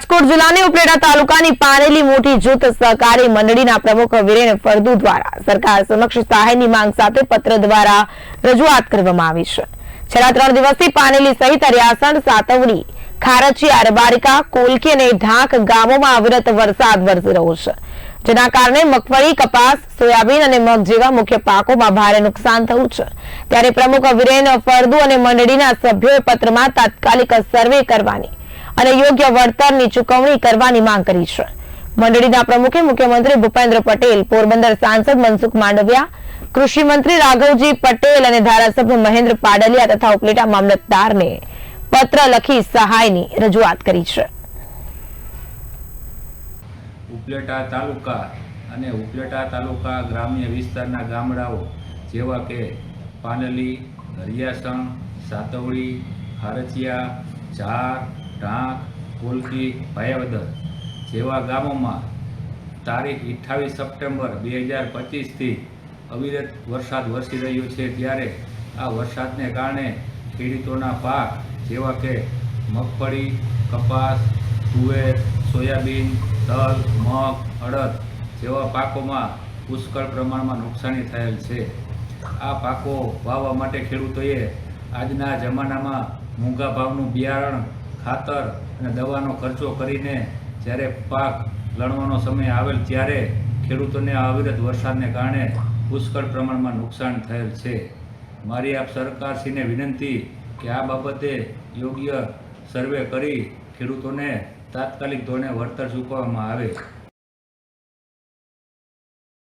રાજકોટ જિલ્લાની ઉપલેટા તાલુકાની પારેલી મોટી જૂથ સહકારી મંડળીના પ્રમુખ વિરેન ફળદુ દ્વારા સરકાર સમક્ષ સહાયની માંગ સાથે પત્ર દ્વારા રજૂઆત કરવામાં આવી છે. છેલ્લા ત્રણ દિવસથી પાનેલી સહિત રિયાસણ સાતવડી, ખારચી અરબારિકા કોલકી અને ઢાંક ગામોમાં અવિરત વરસાદ વરસી રહ્યો છે. જેના કારણે મગફળી, કપાસ, સોયાબીન અને મગ જેવા મુખ્ય પાકોમાં ભારે નુકસાન થયું છે. ત્યારે પ્રમુખ વિરેન ફળદુ અને મંડળીના સભ્યોએ પત્રમાં તાત્કાલિક સર્વે કરવાની અને યોગ્ય વળતરની ચૂકવણી કરવાની માંગ કરી છે. મંડળીના પ્રમુખે મુખ્યમંત્રી ભૂપેન્દ્ર પટેલ, પોરબંદર સાંસદ મનસુખ માંડવિયા, કૃષિ મંત્રી રાઘવજી પટેલ અને ધારાસભ્ય મહેન્દ્ર પાડલિયા તથા ઉપલેટા મામલતદારને પત્ર લખી સહાયની રજૂઆત કરી છે. ઉપલેટા તાલુકા અને ઉપલેટા તાલુકા ગ્રામ્ય વિસ્તારના ગામડાઓ જેવા કે પાનલી, હરિયાસણ સાતવડી ખારચિયા, ઝાર કોલકી ભાયાવદર જેવા ગામોમાં તારીખ અઠ્ઠાવીસ સપ્ટેમ્બર બે હજાર પચીસથી અવિરત વરસાદ વરસી રહ્યો છે ત્યારે આ વરસાદને કારણે ખેડૂતોના પાક જેવા કે મગફળી, કપાસ, તુવેર, સોયાબીન, તલ, મગ, અડદ જેવા પાકોમાં પુષ્કળ પ્રમાણમાં નુકસાની થયેલ છે. આ પાકો વાવવા માટે ખેડૂતોએ આજના જમાનામાં મોંઘા ભાવનું બિયારણ ખાતર અને દવાનો ખર્ચો કરીને જ્યારે પાક લણવાનો સમય આવેલ ત્યારે ખેડૂતોને આ અવિરત વરસાદને કારણે પુષ્કળ પ્રમાણમાં નુકસાન થયેલ છે. મારી આપ સરકારશ્રીને વિનંતી કે આ બાબતે યોગ્ય સર્વે કરી ખેડૂતોને તાત્કાલિક ધોરણે વળતર ચૂકવવામાં આવે.